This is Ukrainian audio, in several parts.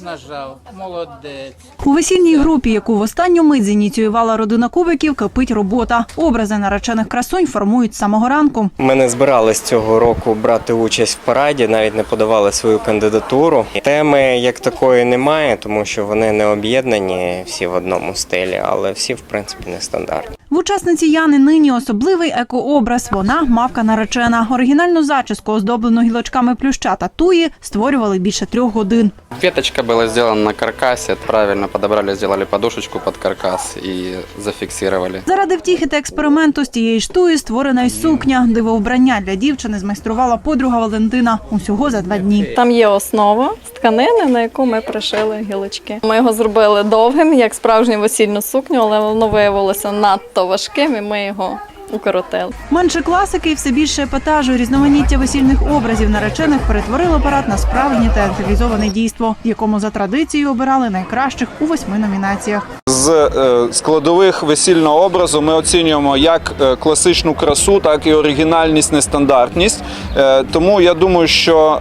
нажав. Молодець. У весільній групі, яку в останню мить зініціювала родина кубиків, кипить робота. Образи наречених красунь формують з самого ранку. Ми не збирались цього року брати участь в параді, навіть не подавали свою кандидатуру. Теми як такої немає, тому що вони не об'єднані всі в одному стилі, але всі в принципі нестандартні. В учасниці Яни нині особливий екообраз. Вона мавка наречена. Оригінальну зачіску, оздоблену гілочками плюща та туї, створювали більше трьох годин. Веточка была сделана на каркасе, правильно подобрали, сделали подушечку под каркас и зафиксировали. Заради втіхи та експерименту з тієї ж туї створена й сукня. Диво вбрання для дівчини змайструвала подруга Валентина усього за два дні. Там є основа з тканини, на яку ми пришили гілочки. Ми його зробили довгим, як справжню весільну сукню, але воно виявилося надто важким, і ми його укоротили. Менше класики і все більше епатажу, різноманіття весільних образів наречених перетворило парад на справжнє театралізоване дійство, в якому за традицією обирали найкращих у восьми номінаціях. З е, складових весільного образу ми оцінюємо як е, класичну красу, так і оригінальність, нестандартність. Е, Тому я думаю, що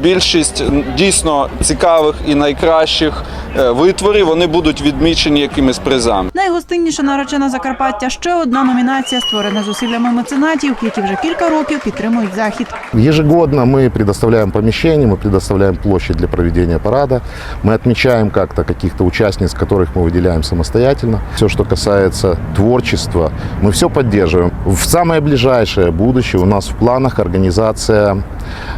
більшість дійсно цікавих і найкращих витворів вони будуть відмічені якимись призами Найгостинніша наречена Закарпаття ще одна номінація, створена зусиллями меценатів, які вже кілька років підтримують захід. Ежегодно мы предоставляем помещение, мы предоставляем площадь для проведения парада, мы отмечаем как-то каких-то участниц, которых мы выделяем самостоятельно. Все, что касается творчества, мы все поддерживаем. В самое ближайшее будущее у нас в планах организация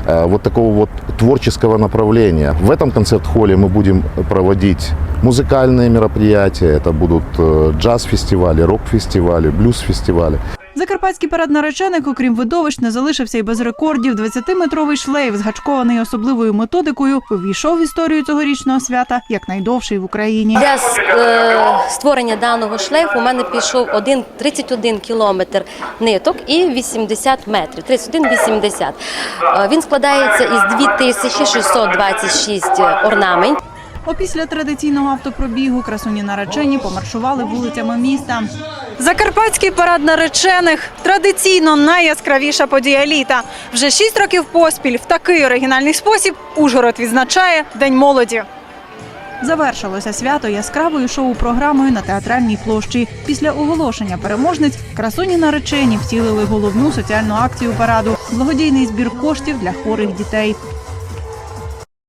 э, вот такого вот творческого направления. В этом концерт-холле мы будем проводить музыкальные мероприятия, это будут э, джаз-фестивали, рок-фестивали, блюз-фестивали. Закарпатський парад наречених, окрім видовищ, не залишився й без рекордів. 20-метровий шлейф, згачкований особливою методикою, увійшов в історію цьогорічного свята як найдовший в Україні. Для е, створення даного шлейфу у мене пішов один 31 кілометр ниток і 80 метрів. 31-80. Е, Він складається із 2626 орнаментів. Опісля традиційного автопробігу красуні наречені помаршували вулицями міста. Закарпатський парад наречених традиційно найяскравіша подія літа. Вже шість років поспіль в такий оригінальний спосіб Ужгород відзначає День молоді. Завершилося свято яскравою шоу-програмою на театральній площі. Після оголошення переможниць красуні наречені втілили головну соціальну акцію параду благодійний збір коштів для хворих дітей.